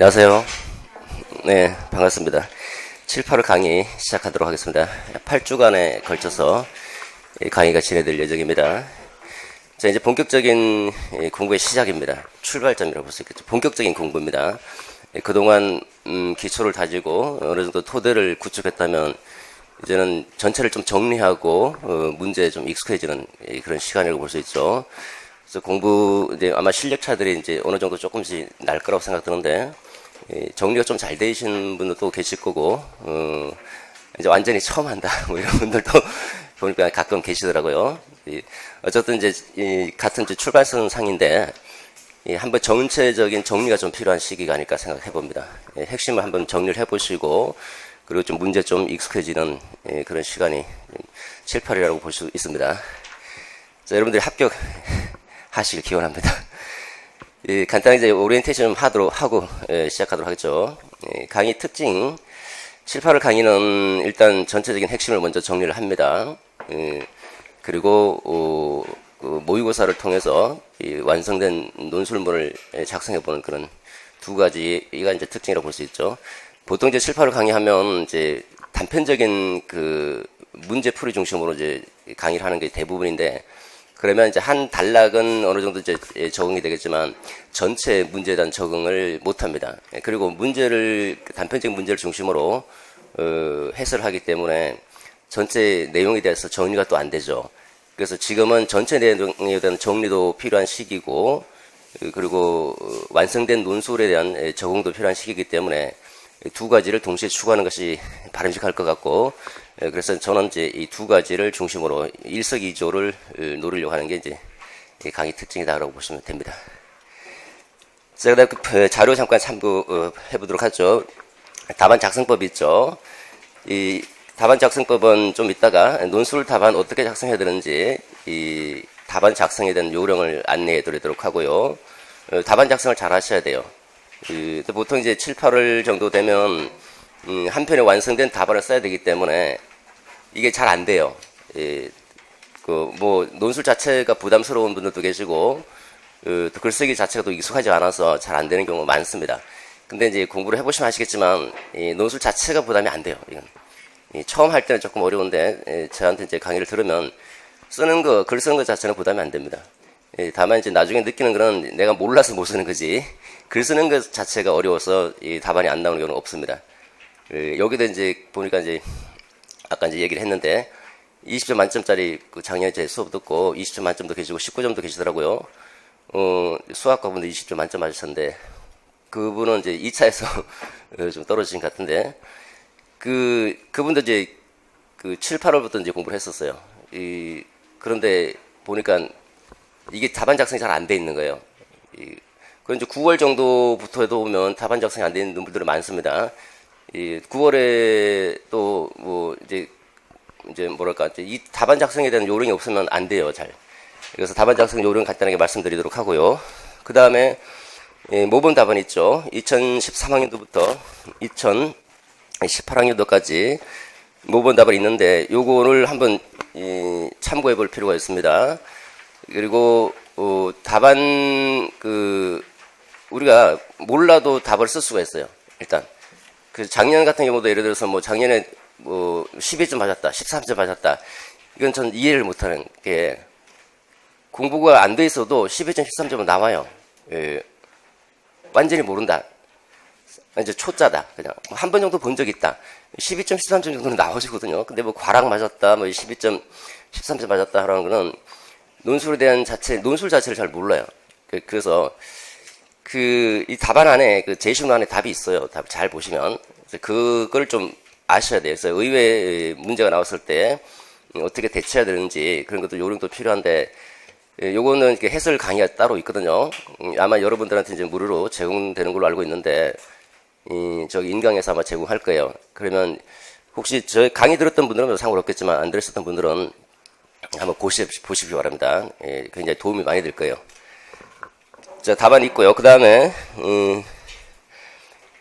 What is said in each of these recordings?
안녕하세요. 네, 반갑습니다. 7, 8월 강의 시작하도록 하겠습니다. 8주간에 걸쳐서 이 강의가 진행될 예정입니다. 자, 이제 본격적인 이 공부의 시작입니다. 출발점이라고 볼 수 있겠죠. 본격적인 공부입니다. 예, 그동안 음, 기초를 다지고 어느 정도 토대를 구축했다면 이제는 전체를 좀 정리하고 어, 문제에 좀 익숙해지는 예, 그런 시간이라고 볼 수 있죠. 그래서 공부 이제 아마 실력차들이 이제 어느 정도 조금씩 날 거라고 생각드는데 예, 정리가 좀 잘 되신 분들도 계실 거고 어, 이제 완전히 처음 한다 뭐 이런 분들도 보니까 가끔 계시더라고요. 이, 어쨌든 이제 이 같은 이제 출발선 상인데 이 한번 전체적인 정리가 좀 필요한 시기가 아닐까 생각해 봅니다. 예, 핵심을 한번 정리를 해보시고 그리고 좀 문제 좀 익숙해지는 예, 그런 시간이 7, 8이라고 볼 수 있습니다. 자, 여러분들이 합격하시길 기원합니다. 예, 간단하게 이제 오리엔테이션 좀 하도록 하고 예, 시작하도록 하겠죠. 예, 강의 특징 7, 8월 강의는 일단 전체적인 핵심을 먼저 정리를 합니다. 예, 그리고 어, 그 모의고사를 통해서 이 완성된 논술문을 예, 작성해 보는 그런 두 가지가 이제 특징이라고 볼 수 있죠. 보통 이제 7, 8월 강의하면 이제 단편적인 그 문제 풀이 중심으로 이제 강의를 하는 게 대부분인데 그러면 이제 한 단락은 어느 정도 이제 예, 적응이 되겠지만 전체 문제에 대한 적응을 못 합니다. 예, 그리고 문제를 단편적인 문제를 중심으로 어, 해설하기 때문에 전체 내용에 대해서 정리가 또 안 되죠. 그래서 지금은 전체 내용에 대한 정리도 필요한 시기고 어, 그리고 어, 완성된 논술에 대한 예, 적응도 필요한 시기이기 때문에 이두 가지를 동시에 추구하는 것이 바람직할 것 같고 예, 그래서 저는 이제 이 두 가지를 중심으로 일석이조를 어, 노리려고 하는 게 이제 이 강의 특징이다라고 보시면 됩니다. 자, 그다음 그 자료 잠깐 참고해 보도록 하죠. 답안 작성법 있죠. 이 답안 작성법은 좀 이따가 논술 답안 어떻게 작성해야 되는지 이 답안 작성에 대한 요령을 안내해 드리도록 하고요. 어, 답안 작성을 잘 하셔야 돼요. 그, 또 보통 이제 7, 8월 정도 되면 음, 한 편에 완성된 답안을 써야 되기 때문에 이게 잘 안 돼요. 예, 그뭐 논술 자체가 부담스러운 분들도 계시고 그, 또 글쓰기 자체가 또 익숙하지 않아서 잘 안 되는 경우가 많습니다. 근데 이제 공부를 해보시면 아시겠지만 이 논술 자체가 부담이 안 돼요. 이건 이 처음 할 때는 조금 어려운데 예, 저한테 이제 강의를 들으면 쓰는 거, 글 쓰는 것 자체는 부담이 안 됩니다. 예, 다만 이제 나중에 느끼는 거는 내가 몰라서 못 쓰는 거지. 글 쓰는 것 자체가 어려워서 이 답안이 안 나오는 경우는 없습니다. 예, 여기도 이제 보니까 이제 아까 이제 얘기를 했는데 20점 만점짜리 그 작년에 제 수업 듣고 20점 만점도 계시고 19점도 계시더라고요. 어, 수학과 분들 20점 만점 맞으셨는데 그분은 이제 2차에서 좀 떨어지신 것 같은데 그 그분도 이제 그 7, 8월부터 이제 공부를 했었어요. 이 그런데 보니까 이게 답안 작성이 잘 안 돼 있는 거예요. 이, 그런 이제 9월 정도부터 해도 보면 답안 작성이 안돼 있는 분들이 많습니다. 이 9월에 또 뭐 이제 이제 뭐랄까 이제 이 답안 작성에 대한 요령이 없으면 안 돼요, 잘. 그래서 답안 작성 요령 간단하게 말씀드리도록 하고요. 그 다음에 예, 모범 답안 있죠. 2013학년도부터 2018학년도까지 모범 답안 있는데 요거를 한번 이, 참고해 볼 필요가 있습니다. 그리고 어, 답안 그 우리가 몰라도 답을 쓸 수가 있어요. 일단 그 작년 같은 경우도 예를 들어서 뭐 작년에 뭐 12점 맞았다, 13점 맞았다. 이건 전 이해를 못하는 게 공부가 안 돼 있어도 12점, 13점은 나와요. 예, 완전히 모른다. 이제 초짜다. 그냥 한 번 정도 본 적 있다. 12점, 13점 정도는 나오시거든요. 근데 뭐 과락 맞았다, 뭐 12점, 13점 맞았다 하라는 거는 논술에 대한 자체, 논술 자체를 잘 몰라요. 그- 그래서 그 이 답안 안에 그 제시문 안에 답이 있어요. 답 잘 보시면 그걸 좀 아셔야 돼요. 그래서 의외 문제가 나왔을 때 어떻게 대처해야 되는지 그런 것도 요령도 필요한데 예, 요거는 해설 강의가 따로 있거든요. 음, 아마 여러분들한테 이제 무료로 제공되는 걸로 알고 있는데 이 저기 인강에서 아마 제공할 거예요. 그러면 혹시 저 강의 들었던 분들은 상관없겠지만 안 들으셨던 분들은 한번 보시, 보시기 바랍니다. 예, 굉장히 도움이 많이 될 거예요. 자, 답안 있고요. 그 다음에, 음,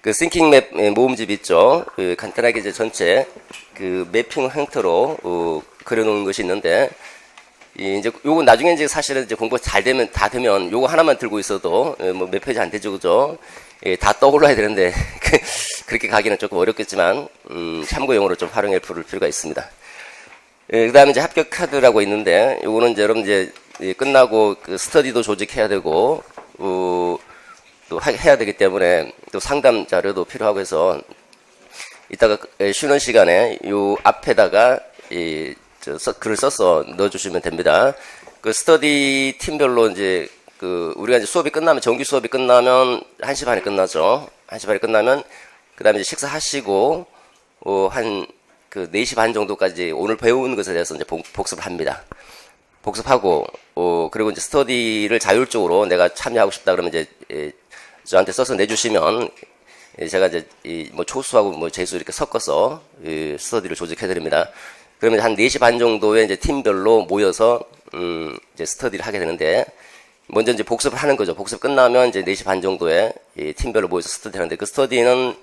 그 싱킹 맵 예, 모음집 있죠. 그 간단하게 이제 전체 그 매핑 형태로 어, 그려놓은 것이 있는데 이 이제 요거 나중에 이제 사실은 이제 공부가 잘 되면 다 되면 요거 하나만 들고 있어도 뭐 몇 페이지 안 되죠, 그죠? 예, 다 떠올라야 되는데 그, 그렇게 가기는 조금 어렵겠지만 음, 참고용으로 좀 활용해 볼 필요가 있습니다. 예, 그다음에 이제 합격 카드라고 있는데 요거는 이제 여러분 이제 예, 끝나고 그 스터디도 조직해야 되고 어, 또 하- 해야 되기 때문에 또 상담 자료도 필요하고 해서 이따가 예, 쉬는 시간에 요 앞에다가 이, 저, 써- 글을 써서 넣어주시면 됩니다. 그 스터디 팀별로 이제 그 우리가 이제 수업이 끝나면 정규 수업이 끝나면 1시 반에 끝나죠. 1시 반에 끝나면 그다음에 식사하시고 어, 한그 4시 반 정도까지 오늘 배운 것에 대해서 이제 복, 복습을 합니다. 복습하고 어 그리고 이제 스터디를 자율적으로 내가 참여하고 싶다 그러면 이제 예, 저한테 써서 내주시면 예, 제가 이제 이 뭐 초수하고 뭐 재수 이렇게 섞어서 이 스터디를 조직해 드립니다. 그러면 한 4시 반 정도에 이제 팀별로 모여서 음 이제 스터디를 하게 되는데 먼저 이제 복습을 하는 거죠. 복습 끝나면 이제 4시 반 정도에 이 팀별로 모여서 스터디 하는데 그 스터디는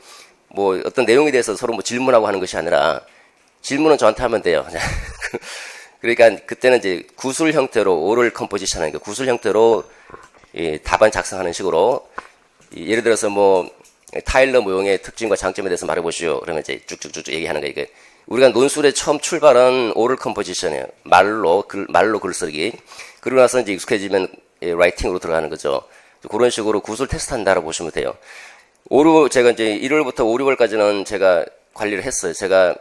뭐 어떤 내용에 대해서 서로 뭐 질문하고 하는 것이 아니라 질문은 저한테 하면 돼요. 그러니까 그때는 이제 구술 형태로 오럴 컴포지션 하는 거 구술 형태로 이 답안 작성하는 식으로 이 예를 들어서 뭐 타일러 모형의 특징과 장점에 대해서 말해보시오. 그러면 이제 쭉쭉쭉 얘기하는 거 이게 우리가 논술의 처음 출발은 오럴 컴포지션이에요. 말로 글 말로 글쓰기. 그러고 나서 이제 익숙해지면 예, 라이팅으로 들어가는 거죠. 그런 식으로 구술 테스트 한다라고 보시면 돼요. 5, 6월 제가 이제 1월부터 5, 6월까지는 제가 관리를 했어요. 제가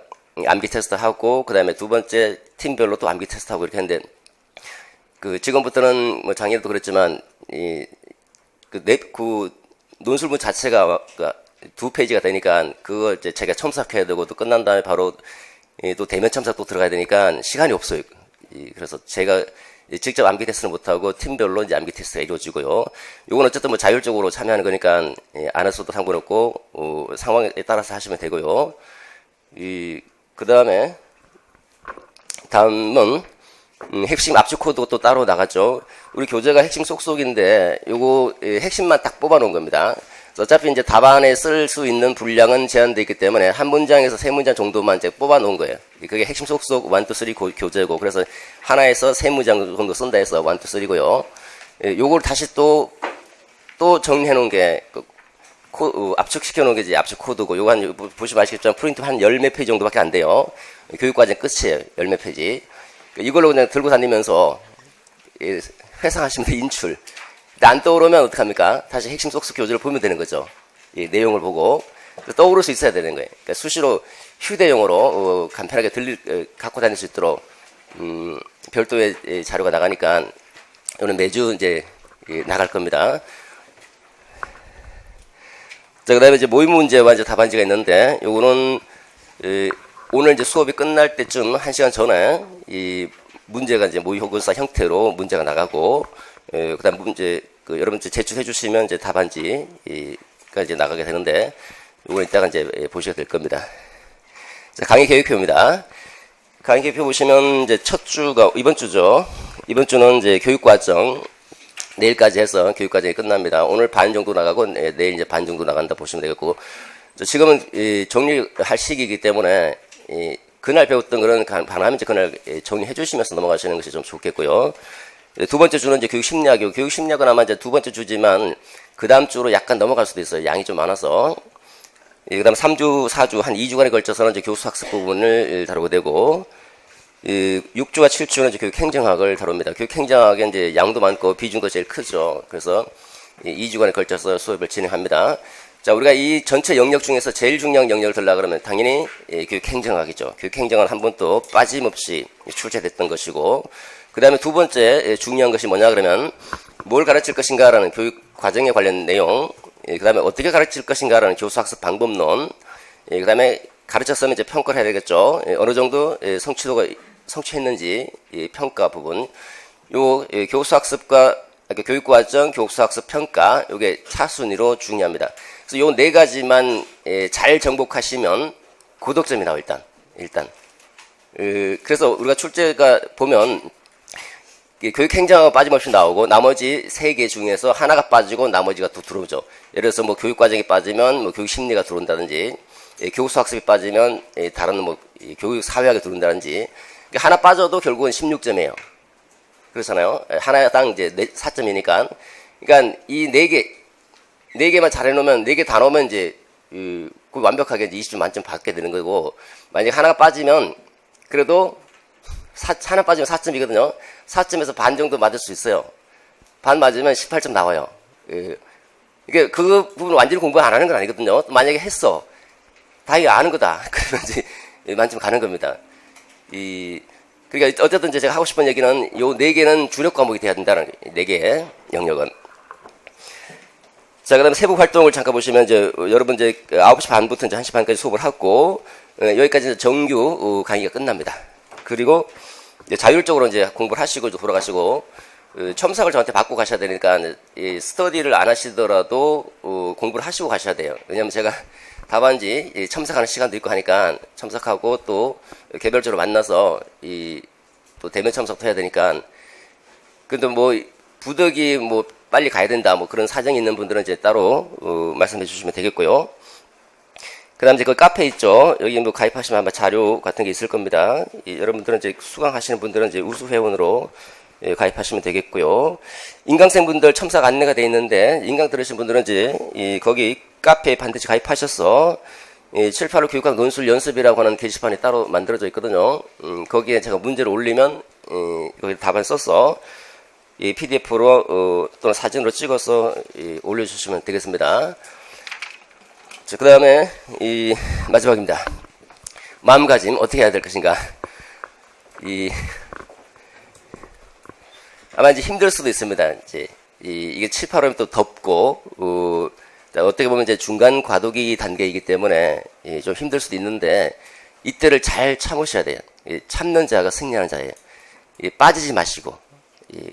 암기 테스트 하고 그다음에 두 번째 팀별로 또 암기 테스트 하고 이렇게 했는데 그 지금부터는 뭐 작년에도 그랬지만 이그랩그 논술문 자체가 그두 페이지가 되니까 그거 이제 제가 첨삭해야 되고 또 끝난 다음에 바로 이또 대면 첨삭 또 들어가야 되니까 시간이 없어요. 이 그래서 제가 이 직접 암기 테스트는 못하고 팀별로 이제 암기 테스트가 이루어지고요. 요건 어쨌든 뭐 자율적으로 참여하는 거니까 예, 안 했어도 상관없고 어, 상황에 따라서 하시면 되고요. 이 그 다음에 다음은 음, 핵심 압축 코드 또 따로 나갔죠. 우리 교재가 핵심 쏙쏙인데 요거 예, 핵심만 딱 뽑아 놓은 겁니다. 어차피 이제 답안에 쓸 수 있는 분량은 제한되어 있기 때문에 한 문장에서 세 문장 정도만 이제 뽑아 놓은 거예요. 그게 핵심 쏙쏙 1, 2, 3 고- 교재고 그래서 하나에서 세 문장 정도 쓴다 해서 1, 2, 3고요. 예, 요걸 다시 또 또 정리해 놓은 게 그, 코, 어, 압축시켜 놓은 게 이제 압축 코드고 요거 한 보- 보시면 아시겠지만 프린트 한 열 몇 페이지 정도밖에 안 돼요. 교육과정 끝이에요. 열 몇 페이지. 이걸로 그냥 들고 다니면서 예, 회상하시면 돼, 인출. 안 떠오르면 어떡합니까? 다시 핵심 속속 교재를 보면 되는 거죠. 이 내용을 보고. 떠오를 수 있어야 되는 거예요. 그러니까 수시로 휴대용으로 어, 간편하게 들릴, 어, 갖고 다닐 수 있도록 음, 별도의 예, 자료가 나가니까 오늘 매주 이제 예, 나갈 겁니다. 자, 그 다음에 이제 모의 문제와 이제 답안지가 있는데, 요거는, 에, 오늘 이제 수업이 끝날 때쯤, 한 시간 전에, 이 문제가 이제 모의 호구사 형태로 문제가 나가고, 에, 그 다음 문제, 그, 여러분 이제 제출해 주시면 이제 답안지, 가 이제 나가게 되는데, 요건 이따가 이제 예, 보시게 될 겁니다. 자, 강의 계획표입니다. 강의 계획표 보시면 이제 첫 주가, 이번 주죠. 이번 주는 이제 교육과정, 내일까지 해서 교육과정이 끝납니다. 오늘 반 정도 나가고 네, 내일 이제 반 정도 나간다 보시면 되겠고 저 지금은 이 정리할 시기이기 때문에 이 그날 배웠던 거는 반하면 이제 그날 예, 정리해 주시면서 넘어가시는 것이 좀 좋겠고요. 예, 두 번째 주는 이제 교육 심리학이고 교육 심리학은 아마 이제 두 번째 주지만 그 다음 주로 약간 넘어갈 수도 있어요. 양이 좀 많아서. 예, 그 다음 3주, 4주 한 2주간에 걸쳐서는 이제 교수 학습 부분을 다루게 되고 이 6주와 7주는 이제 교육 행정학을 다룹니다. 교육 행정학에 이제 양도 많고 비중도 제일 크죠. 그래서 이 2주간에 걸쳐서 수업을 진행합니다. 자, 우리가 이 전체 영역 중에서 제일 중요한 영역을 들라 그러면 당연히 이 교육 행정학이죠. 교육 행정은 한 번도 빠짐없이 출제됐던 것이고, 그 다음에 두 번째 중요한 것이 뭐냐 그러면 뭘 가르칠 것인가라는 교육 과정에 관련 내용, 그 다음에 어떻게 가르칠 것인가라는 교수 학습 방법론, 그 다음에 가르쳤으면 이제 평가를 해야 되겠죠. 예, 어느 정도 예, 성취도가 성취했는지 이 평가 부분. 요 예, 교수 학습과 그러니까 교육 과정, 교수 학습 평가 요게 차순위로 중요합니다. 그래서 요 네 가지만 예, 잘 정복하시면 고득점이 나와 일단 일단. 그, 그래서 우리가 출제가 보면 이 교육 행정하고 빠짐없이 나오고 나머지 세 개 중에서 하나가 빠지고 나머지가 또 들어오죠. 예를 들어서 뭐 교육 과정이 빠지면 뭐 교육 심리가 들어온다든지 예, 교수 학습이 빠지면 예, 다른 뭐이 교육 사회학이 들어온다든지 하나 빠져도 결국은 16점이에요. 그렇잖아요. 하나당 이제 4점이니까. 그러니까 이 네 개, 네 개만 잘해놓으면, 네 개 다 넣으면 이제, 그, 그 완벽하게 이제 20점 만점 받게 되는 거고, 만약에 하나가 빠지면, 그래도, 사, 하나 빠지면 4점이거든요. 4점에서 반 정도 맞을 수 있어요. 반 맞으면 18점 나와요. 예. 이게 그 부분 완전히 공부 안 하는 건 아니거든요. 만약에 했어. 다행히 아는 거다. 그러면 이제 만점 가는 겁니다. 이, 그러니까 어쨌든 제가 하고 싶은 얘기는 요 네 개는 주력 과목이 돼야 된다는 네 개의 영역은. 자, 그 다음에 세부 활동을 잠깐 보시면 이제 여러분 이제 9시 반부터 이제 1시 반까지 수업을 하고 어, 여기까지 정규 어, 강의가 끝납니다. 그리고 이제 자율적으로 이제 공부를 하시고 이제 돌아가시고 어, 첨삭을 저한테 받고 가셔야 되니까 이 스터디를 안 하시더라도 어, 공부를 하시고 가셔야 돼요. 왜냐면 제가 답안지 이 첨삭하는 시간도 있고 하니까 첨삭하고 또 개별적으로 만나서 이 또 대면 첨삭도 해야 되니까 근데 뭐 부득이 뭐 빨리 가야 된다 뭐 그런 사정이 있는 분들은 이제 따로 어, 말씀해 주시면 되겠고요. 그다음 이제 그 카페 있죠. 여기 뭐 가입하시면 아마 자료 같은 게 있을 겁니다. 이, 여러분들은 이제 수강하시는 분들은 이제 우수 회원으로 예, 가입하시면 되겠고요. 인강생 분들 첨삭 안내가 돼 있는데 인강 들으신 분들은 이제 이 거기 카페에 반드시 가입하셔서 이 7, 8월 교육학 논술 연습이라고 하는 게시판이 따로 만들어져 있거든요. 음, 거기에 제가 문제를 올리면 이, 거기 답안 써서 이 PDF로 어, 또는 사진으로 찍어서 이, 올려주시면 되겠습니다. 자, 그 다음에 이 마지막입니다. 마음가짐 어떻게 해야 될 것인가? 이 아마 이제 힘들 수도 있습니다. 이제 이, 이게 7, 8월이면 또 덥고 어, 어떻게 보면 이제 중간 과도기 단계이기 때문에 예, 좀 힘들 수도 있는데 이때를 잘 참으셔야 돼요. 이 참는 자가 승리하는 자예요. 이 빠지지 마시고 이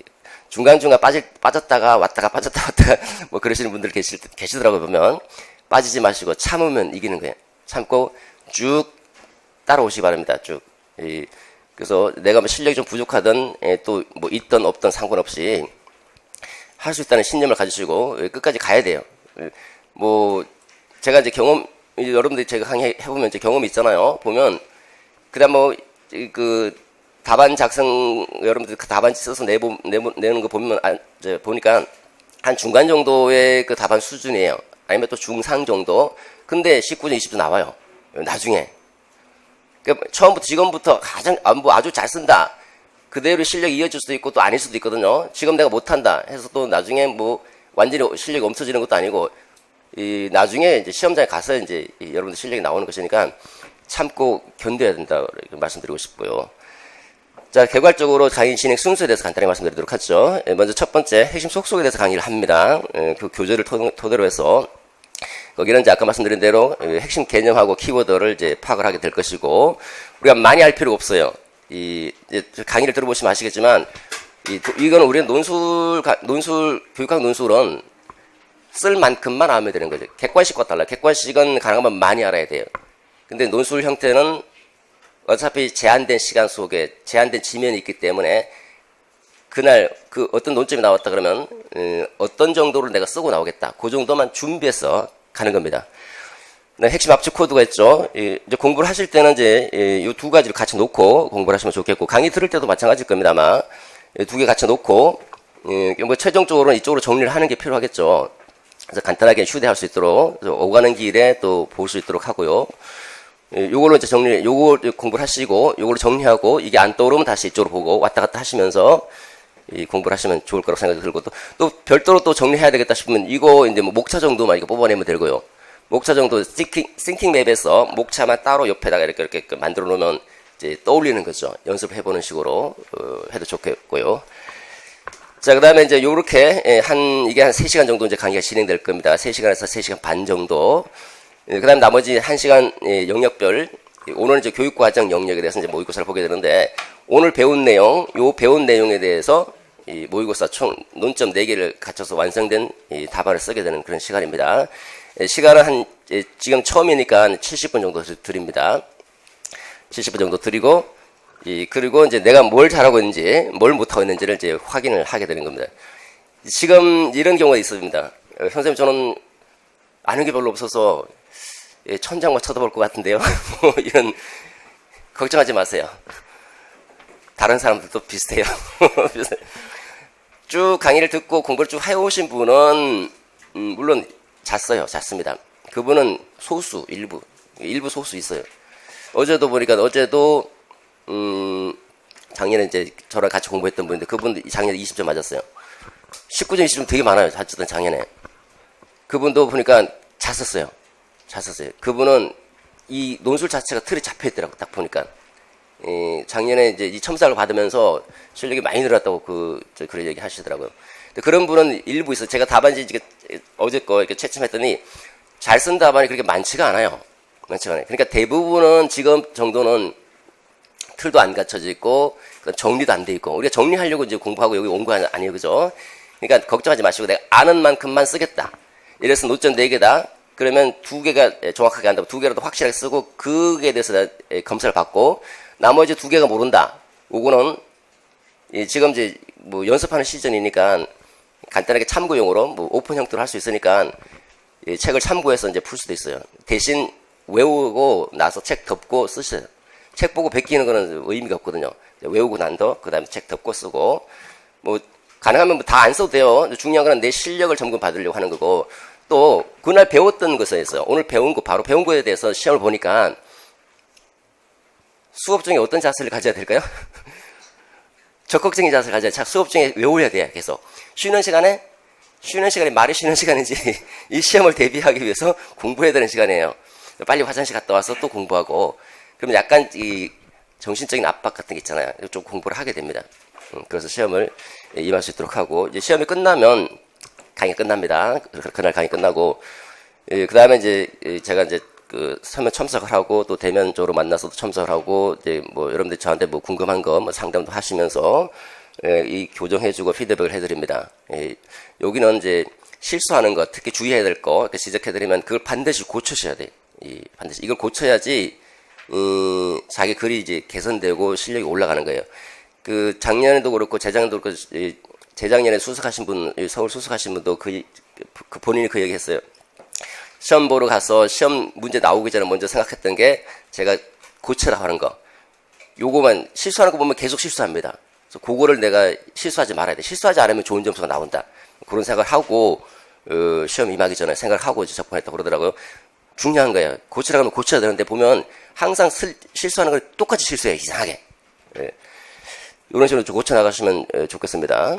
중간중간 빠질, 빠졌다가 왔다가 빠졌다 왔다가 뭐 그러시는 분들 계시, 계시더라고요 보면 빠지지 마시고 참으면 이기는 거예요. 참고 쭉 따라오시기 바랍니다. 쭉. 이, 그래서 내가 뭐 실력이 좀 부족하든 또 뭐 있든 없든 상관없이 할 수 있다는 신념을 가지시고 예, 끝까지 가야 돼요. 예, 뭐 제가 이제 경험 여러분들이 제가 강의 해 보면 이제 경험이 있잖아요. 보면 그다음 뭐그 답안 작성 여러분들 그 답안지 써서 내보 내보, 내는 거 보면 아, 이제 보니까 한 중간 정도의 그 답안 수준이에요. 아니면 또 중상 정도. 근데 19점, 20점 나와요. 나중에. 그러니까 처음부터 지금부터 가장 아, 뭐 아주 잘 쓴다. 그대로 실력이 이어질 수도 있고 또 아닐 수도 있거든요. 지금 내가 못한다 해서 또 나중에 뭐 완전히 실력이 없어지는 것도 아니고 이 나중에 이제 시험장에 가서 이제 여러분들 실력이 나오는 것이니까 참고 견뎌야 된다 말씀드리고 싶고요. 자, 개괄적으로 강의 진행 순서에 대해서 간단히 말씀드리도록 하죠. 예, 먼저 첫 번째 핵심 속속에 대해서 강의를 합니다. 예, 그 교재를 토대로 해서 거기는 이제 아까 말씀드린 대로 예, 핵심 개념하고 키워드를 이제 파악을 하게 될 것이고 우리가 많이 할 필요가 없어요. 이 강의를 들어보시면 아시겠지만 이, 이거는 우리는 논술 논술 교육학 논술은 쓸 만큼만 알면 되는 거죠. 객관식과 달라. 객관식은 가능하면 많이 알아야 돼요. 근데 논술 형태는 어차피 제한된 시간 속에 제한된 지면이 있기 때문에 그날 그 어떤 논점이 나왔다 그러면 어, 떤 정도를 내가 쓰고 나오겠다. 그 정도만 준비해서 가는 겁니다. 네, 핵심 압축 코드가 있죠. 이, 제 공부를 하실 때는 이제 이 두 가지를 같이 놓고 공부를 하시면 좋겠고 강의 들을 때도 마찬가지일 겁니다. 아마 두 개 같이 놓고 이, 뭐 최종적으로는 이쪽으로 정리를 하는 게 필요하겠죠. 그래서 간단하게 휴대할 수 있도록 오가는 길에 또 볼 수 있도록 하고요. 요걸로 이제 정리, 요거 공부를 하시고, 요걸로 정리하고, 이게 안 떠오르면 다시 이쪽으로 보고, 왔다 갔다 하시면서, 이 공부를 하시면 좋을 거라고 생각이 들고, 또, 또 별도로 또 정리해야 되겠다 싶으면, 이거 이제 뭐 목차 정도만 이거 뽑아내면 되고요. 목차 정도, 싱킹, 싱킹 맵에서 목차만 따로 옆에다가 이렇게 이렇게 만들어 놓으면, 이제 떠올리는 거죠. 연습을 해보는 식으로, 어, 해도 좋겠고요. 자, 그 다음에 이제 요렇게, 예, 한, 이게 한 3시간 정도 이제 강의가 진행될 겁니다. 3시간에서 3시간 반 정도. 예, 그 다음 나머지 한 시간 예, 영역별 오늘 이제 교육과정 영역에 대해서 이제 모의고사를 보게 되는데 오늘 배운 내용, 요 배운 내용에 대해서 이 모의고사 총 논점 4개를 갖춰서 완성된 이 답안을 쓰게 되는 그런 시간입니다. 예, 시간은 한 지금 처음이니까 한 70분 정도 드립니다. 70분 정도 드리고 이 그리고 이제 내가 뭘 잘하고 있는지 뭘 못하고 있는지를 이제 확인을 하게 되는 겁니다. 지금 이런 경우가 있습니다. 어, 선생님 저는 아는 게 별로 없어서 예, 천장만 쳐다볼 것 같은데요. 뭐 이런 걱정하지 마세요. 다른 사람들도 비슷해요. 쭉 강의를 듣고 공부를 쭉 해오신 분은 음, 물론 잤어요. 잤습니다. 그분은 소수 일부 일부 소수 있어요. 어제도 보니까 어제도 음, 작년에 이제 저랑 같이 공부했던 분인데 그분 작년에 20점 맞았어요. 19점 20점 되게 많아요. 작년에. 그분도 보니까 잤었어요. 잤었어요. 그분은 이 논술 자체가 틀에 잡혀 있더라고 딱 보니까. 예, 작년에 이제 이 첨삭을 받으면서 실력이 많이 늘었다고 그, 저 그런 얘기 하시더라고요. 근데 그런 분은 일부 있어요. 제가 답안지 어제 거 이렇게 채점했더니 잘 쓴 답안이 그렇게 많지가 않아요. 많지가 않아요. 그러니까 대부분은 지금 정도는 틀도 안 갖춰져 있고 그 정리도 안 돼 있고 우리가 정리하려고 이제 공부하고 여기 온 거 아니에요, 그죠? 그러니까 걱정하지 마시고 내가 아는 만큼만 쓰겠다. 이래서 노점 네 개다. 그러면 두 개가 예, 정확하게 한다고 두 개라도 확실하게 쓰고 그에 대해서 예, 검사를 받고 나머지 두 개가 모른다. 요거는 예, 지금 이제 뭐 연습하는 시즌이니까 간단하게 참고용으로 뭐 오픈 형태로 할 수 있으니까 예, 책을 참고해서 이제 풀 수도 있어요. 대신 외우고 나서 책 덮고 쓰셔요. 책 보고 베끼는 거는 의미가 없거든요. 외우고 난 더, 그 다음에 책 덮고 쓰고, 뭐, 가능하면 뭐 다 안 써도 돼요. 중요한 건 내 실력을 점검 받으려고 하는 거고, 또, 그날 배웠던 것에 있어요. 오늘 배운 거, 바로 배운 거에 대해서 시험을 보니까, 수업 중에 어떤 자세를 가져야 될까요? 적극적인 자세를 가져야 자 수업 중에 외워야 돼요. 계속. 쉬는 시간에, 쉬는 시간이 말이 쉬는 시간인지, 이 시험을 대비하기 위해서 공부해야 되는 시간이에요. 빨리 화장실 갔다 와서 또 공부하고, 그러면 약간 이 정신적인 압박 같은 게 있잖아요. 좀 공부를 하게 됩니다. 음, 그래서 시험을 임할 수 있도록 하고, 이제 시험이 끝나면 강의 끝납니다. 그- 그날 강의 끝나고, 그 다음에 이제 예, 제가 이제 그 서면 첨삭을 하고 또 대면적으로 만나서도 첨삭을 하고 이제 뭐 여러분들 저한테 뭐 궁금한 거 뭐 상담도 하시면서 예, 이 교정해주고 피드백을 해드립니다. 예, 여기는 이제 실수하는 것 특히 주의해야 될 거 지적해드리면 그걸 반드시 고쳐셔야 돼. 이 반드시 이걸 고쳐야지 이 자기 글이 이제 개선되고 실력이 올라가는 거예요. 그 작년에도 그렇고 재작년도 그렇고 이 재작년에 수석하신 분이 서울 수석하신 분도 그, 그 본인이 그 얘기했어요. 시험 보러 가서 시험 문제 나오기 전에 먼저 생각했던 게 제가 고쳐라 하는 거. 요거만 실수하는 거 보면 계속 실수합니다. 그래서 그거를 내가 실수하지 말아야 돼. 실수하지 않으면 좋은 점수가 나온다. 그런 생각을 하고 어, 시험 임하기 전에 생각을 하고 이제 접근했다고 그러더라고요. 중요한 거예요. 고치라 하면 고쳐야 되는데 보면 항상 슬- 실수하는 걸 똑같이 실수해 이상하게. 예. 이런 식으로 좀 고쳐 나가시면 어, 좋겠습니다.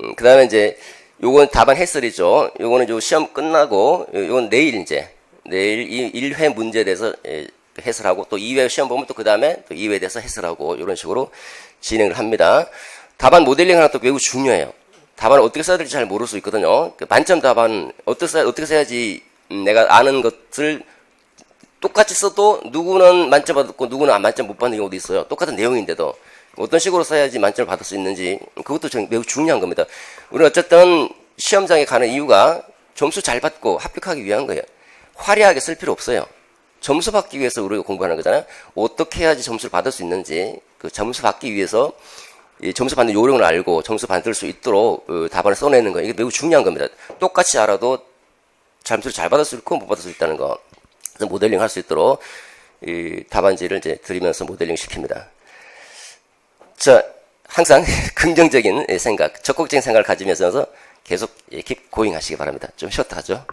음, 그 다음에 이제 요건 답안 해설이죠. 요거는 요 시험 끝나고 요- 요건 내일 이제 내일 이 1회 문제에 대해서 예, 해설하고 또 2회 시험 보면 또 그 다음에 또 2회에 대해서 해설하고 이런 식으로 진행을 합니다. 답안 모델링 하나 또 매우 중요해요. 답안을 어떻게 써야 될지 잘 모를 수 있거든요. 그 만점 답안 어떻게 써야, 어떻게 써야지 음, 내가 아는 것을 똑같이 써도 누구는 만점 받았고 누구는 안 만점 못 받는 경우도 있어요. 똑같은 내용인데도 어떤 식으로 써야지 만점을 받을 수 있는지 그것도 좀 매우 중요한 겁니다. 우리는 어쨌든 시험장에 가는 이유가 점수 잘 받고 합격하기 위한 거예요. 화려하게 쓸 필요 없어요. 점수 받기 위해서 우리가 공부하는 거잖아요. 어떻게 해야지 점수를 받을 수 있는지 그 점수 받기 위해서 이 점수 받는 요령을 알고 점수 받을 수 있도록 어, 답안을 써내는 거 이게 매우 중요한 겁니다. 똑같이 알아도 점수를 잘 받을 수 있고 못 받을 수 있다는 거. 그래서 모델링 할 수 있도록 이 답안지를 이제 드리면서 모델링 시킵니다. 자, 항상 긍정적인 생각, 적극적인 생각을 가지면서 계속 킵 고잉 하시기 바랍니다. 좀 쉬었다 하죠.